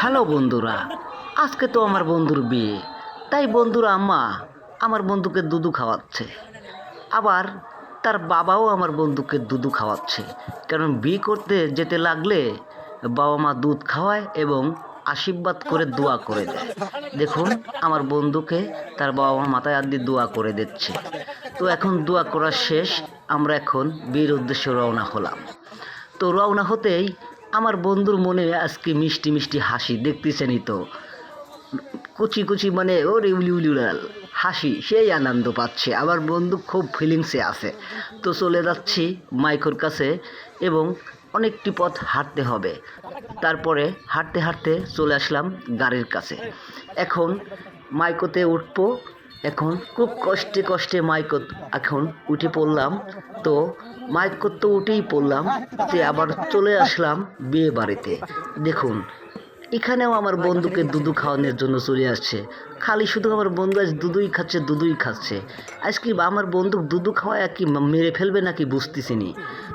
Hello বন্ধুরা, আজকে তো আমার বন্ধুর বিয়ে, তাই বন্ধুরা আম্মা আমার বন্ধুকে দুধু খাওয়াচ্ছে। আবার তার বাবাও আমার বন্ধুকে দুধু খাওয়াচ্ছে। কারণ বিয়ে করতে যেতে লাগলে বাবা মা দুধ খাওয়ায় এবং আশীর্বাদ করে দোয়া করে দেয়। দেখুন, আমার বন্ধুকে তার বাবা মা মাথায় হাত দিয়ে দোয়া করে দিচ্ছে। তো এখন দোয়া করা শেষ, আমরা এখন বিয়ের উদ্দেশ্যে রওনা হলাম। তো রওনা হতেই আমার বন্ধুর মনে আজকে মিষ্টি মিষ্টি হাসি, দেখতেছেনই তো। কুচি কুচি মানে ওরে উলি উলি উলাল হাসি, সেই আনন্দ পাচ্ছে। আমার বন্ধু খুব ফিলিংসে আছে। তো চলে যাচ্ছি মাইকোর কাছে এবং অনেকটি পথ হাঁটতে হবে। তারপরে হাঁটতে হাঁটতে চলে আসলাম গাড়ির কাছে। এখন মাইকোতে উঠবো এখন খুব কষ্টে কষ্টে মাইকো এখন উঠে পড়লাম, তো মাইকো তো উঠেই পড়লাম, তে আবার চলে আসলাম বিয়ে বাড়িতে। দেখুন, এখানেও আমার বন্ধুকে দুধু খাওয়ানোর জন্য চলে আসছে। খালি শুধু আমার বন্ধু আজ দুধুই খাচ্ছে দুধুই খাচ্ছে। আজকে আমার বন্ধু দুধু খাওয়ায় কি মেরে ফেলবে নাকি বুঝতেছি নি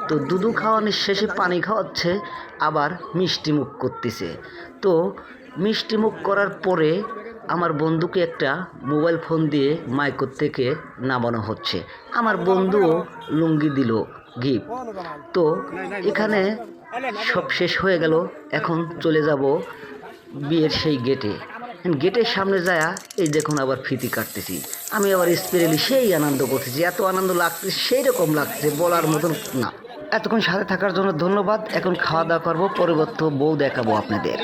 তো দুধু খাওয়ানোর শেষে পানি খাওয়াচ্ছে, আবার মিষ্টি মুখ করতেছে। তো মিষ্টি মুখ করার পরে আমার বন্ধুকে একটা মোবাইল ফোন দিয়ে মাইকোর থেকে নামানো হচ্ছে। আমার বন্ধুও লুঙ্গি দিল, গিফট। তো এখানে সব শেষ হয়ে গেল। এখন চলে যাব বিয়ের সেই গেটে গেটের সামনে যায়, এই দেখুন আবার ফিতি কাটতেছি। আমি আবার স্পিরিলি সেই আনন্দ করতেছি। এত আনন্দ লাগতেছে সেই রকম লাগছে, বলার মতন না। এতক্ষণ সাথে থাকার জন্য ধন্যবাদ। এখন খাওয়া দাওয়া করব পরিবর্তন বউ দেখাবো আপনাদের।